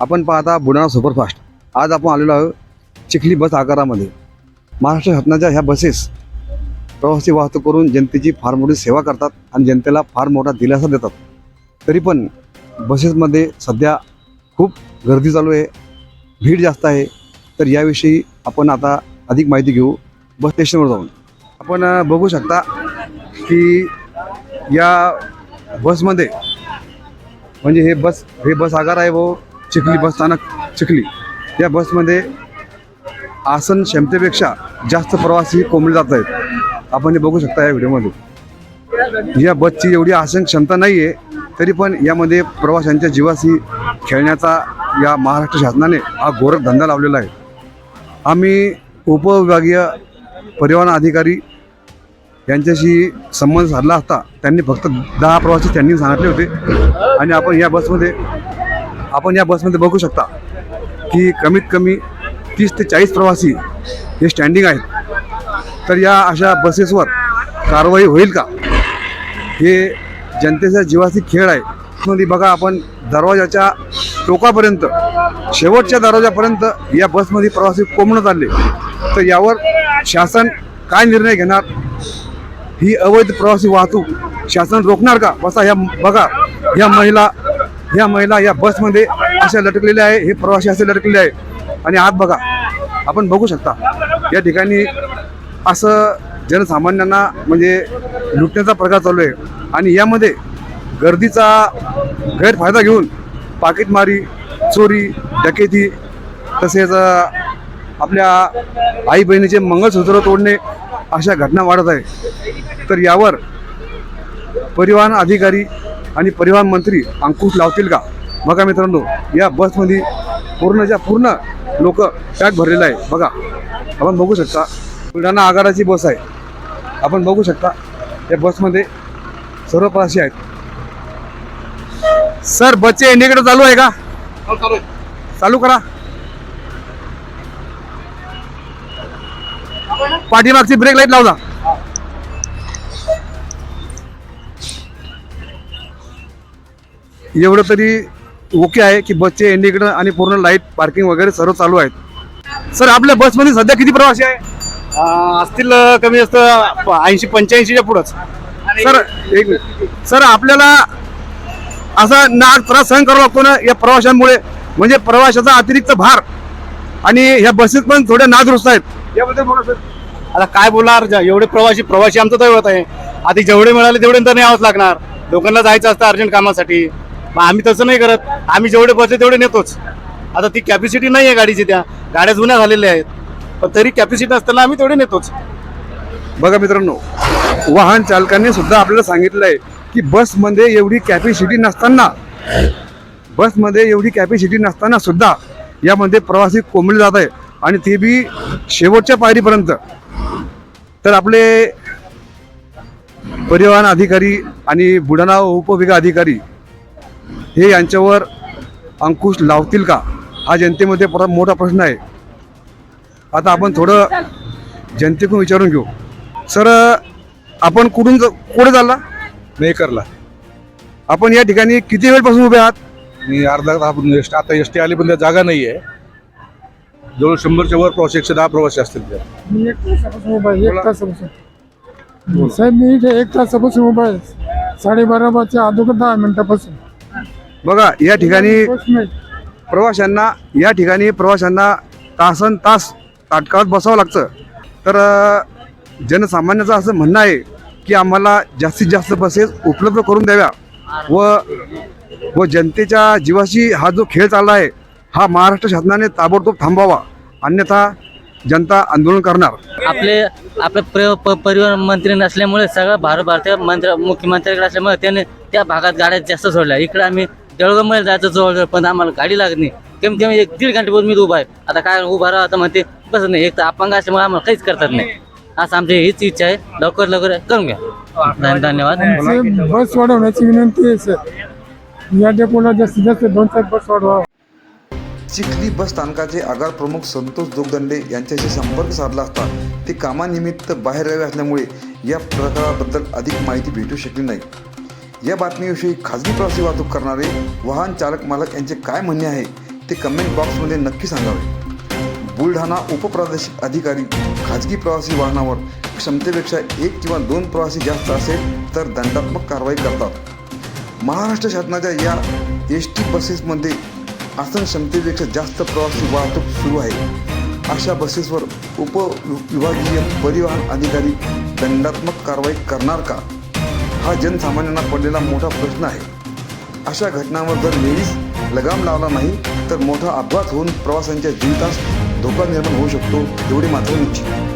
आपण पाहता बुलढाणा सुपरफास्ट. आज आपण आलेलो आहोत चिखली बस आकारामध्ये. महाराष्ट्र शासनाच्या ह्या बसेस प्रवासी वाहतूक करून जनतेची फार मोठी सेवा करतात आणि जनतेला फार मोठा दिलासा देतात. तरी पण बसेसमध्ये सध्या खूप गर्दी चालू आहे. भीड जास्त आहे. तर याविषयी आपण आता अधिक माहिती घेऊ. बस स्टेशनवर जाऊन. आपण बघू शकता की या बसमध्ये म्हणजे हे बस हे बस आगार आहे भाऊ चिखली बस. स्थानक चिखली. या बसमध्ये आसन क्षमतेपेक्षा जास्त प्रवासी कोंबले जात आहेत. आपण हे बघू शकता या व्हिडिओमध्ये. या बसची एवढी आसन क्षमता नाही आहे तरी पण यामध्ये प्रवाशांच्या जीवाशी खेळण्याचा या महाराष्ट्र शासनाने हा गोरख धंदा लावलेला आहे. आम्ही उपविभागीय परिवहन अधिकारी यांच्याशी संबंध साधला असता त्यांनी फक्त दहा प्रवासी त्यांनी सांगितले होते. आणि आपण या बसमध्ये आपण या बसमध्ये बघू शकता की कमीत कमी तीस ते चाळीस प्रवासी हे स्टँडिंग आहेत. तर या अशा बसेसवर कारवाई होईल का? हे जनतेच्या जीवाशी खेळ आहे. मध्ये बघा आपण दरवाजाच्या टोकापर्यंत शेवटच्या दरवाजापर्यंत या बसमध्ये प्रवासी कोंबणं चालले तर यावर शासन काय निर्णय घेणार? ही अवैध प्रवासी वाहतूक शासन रोखणार का? बसा ह्या बघा ह्या महिला ह्या महिला या बसमध्ये अशा लटकलेल्या आहे हे प्रवासी असे लटकलेले आहे. आणि आत बघा आपण बघू शकता या ठिकाणी असं जनसामान्यांना म्हणजे लुटण्याचा प्रकार चालू आहे. आणि यामध्ये गर्दीचा गैरफायदा घेऊन पाकिटमारी चोरी डकेती तसेच आपल्या आई बहिणीचे मंगळसूत्र तोडणे अशा घटना वाढत आहे. तर यावर परिवहन अधिकारी आणि परिवहन मंत्री अंकुश लावतील का? बघा मित्रांनो या बसमध्ये पूर्णच्या पूर्ण लोक पॅक भरलेलं आहे. बघा आपण बघू शकता बुलढाणा आगाराची बस आहे. आपण बघू शकता या बसमध्ये सर्व प्रवासी आहेत. सर बसचे इंडिकेटर चालू आहे का? चालू करा. पाठीमागची ब्रेक लाइट लावला एवढं तरी ओके आहे की बसचे इंडिकेटर आणि पूर्ण लाइट पार्किंग वगैरे सर्व चालू आहेत. सर आपल्या बसमध्ये सध्या किती प्रवासी आहे? असतील कमी जास्त ऐंशी पंच्याऐंशीच्या पुढंच. सर एक मिनिट. सर आपल्याला असा नाग त्रास सहन करावा लागतो ना या प्रवाशांमुळे. म्हणजे प्रवाशाचा अतिरिक्त भार आणि ह्या बसेस पण थोड्या नादुरुस्त आहेत. याबद्दल बोला सर. आता काय बोलणार एवढे प्रवासी प्रवासी आमचं दैवत आहे. आधी जेवढे मिळाले तेवढे तर नाही यावंच लागणार. लोकांना जायचं असतं अर्जंट कामासाठी. मग आम्ही तसं नाही करत. आम्ही जेवढे बसले तेवढे नेतोच. आता ती कॅपॅसिटी नाही आहे गाडीची त्या. गाड्या जुन्या झालेल्या आहेत. पण तरी कॅपॅसिटी असताना आम्ही तेवढे नेतोच. बघा मित्रांनो वाहन चालकांनी सुद्धा आपल्याला सांगितलं आहे की बसमध्ये एवढी कॅपॅसिटी नसताना बसमध्ये एवढी कॅपॅसिटी नसताना सुद्धा यामध्ये प्रवासी कोंबले जात आहे आणि ते बी शेवटच्या पायरीपर्यंत. तर आपले परिवहन अधिकारी आणि बुलढाणा उपविभाग अधिकारी हे यांच्यावर अंकुश लावतील का? हा जनतेमध्ये परत मोठा प्रश्न आहे. आता आपण थोडं जनतेकडून विचारून घेऊ. सर आपण कुठून ज- कुठे चालला? मेकरला आपण या ठिकाणी किती वेळपासून उभे आहात? मी अर्धा तास एस आता एस टी आली पण त्या जागा नाही आहे जवळ शंभरच्या वर प्रवासी एकशे दहा प्रवासी असतील त्या मी एक तासापासून उभा आहे एक तासापासून. साहेब मी इथे एक तासापासून उभा आहे. साडेबारा वाजच्या अगोदर दहा मिनिटापासून. बघा या ठिकाणी प्रवाशांना या ठिकाणी प्रवाशांना तासन तास ताटकाळात बसावं लागतं. तर जनसामान्याचं असं म्हणणं आहे की आम्हाला जास्तीत जास्त बसेस उपलब्ध करून द्याव्या. व व जनतेच्या जीवाशी हा जो खेळ चालला आहे हा महाराष्ट्र शासनाने ताबडतोब थांबवावा. अन्यथा जनता आंदोलन करणार. आपले आपले प्र- प- परिवहन मंत्री नसल्यामुळे सगळं भारत भारतीय मंत्री मुख्यमंत्र्याकडे असल्यामुळे त्याने त्या भागात गाड्या जास्त सोडल्या. इकडे आम्ही जळगावमध्ये जायचं जवळ पण आम्हाला गाडी लागत नाही. कमी कमी एक दीड घंटेपासून मी उभा आहे. आता काय उभा राहा आता म्हणते बस नाही एक तर अपंग असल्यामुळे आम्हाला काहीच करतात नाही. असं आमची हीच इच्छा आहे. लवकर लवकर करून घ्या. धन- धन्यवाद. बस वाढवण्याची विनंती आहे सर. या डेपोला जास्तीत जास्त दोन चार बस वाढवा चिखली बस स्थानकाचे आगार प्रमुख संतोष जोगदंडे यांच्याशी संपर्क साधला असता ते कामानिमित्त बाहेर असल्यामुळे या प्रकाराबद्दल अधिक माहिती भेटू शकली नाही. या बातमीविषयी खाजगी प्रवासी वाहतूक करणारे वाहन चालक मालक यांचे काय म्हणणे आहे ते कमेंट बॉक्समध्ये नक्की सांगावे. बुलढाणा उपप्रादेशिक अधिकारी खाजगी प्रवासी वाहनावर क्षमतेपेक्षा एक किंवा दोन प्रवासी जास्त असेल तर दंडात्मक कारवाई करतात. महाराष्ट्र शासनाच्या या एस टी बसेसमध्ये आसन क्षमतेपेक्षा जास्त प्रवासी वाहतूक सुरू आहे. अशा बसेसवर उपविभागीय परिवहन अधिकारी दंडात्मक कारवाई करणार का? हा जनसामान्यांना पडलेला मोठा प्रश्न आहे. अशा घटनांवर जर वेळीच लगाम लावला नाही तर मोठा अपघात होऊन प्रवाशांच्या जीवितास धोका निर्माण होऊ शकतो एवढी मात्र निश्चित.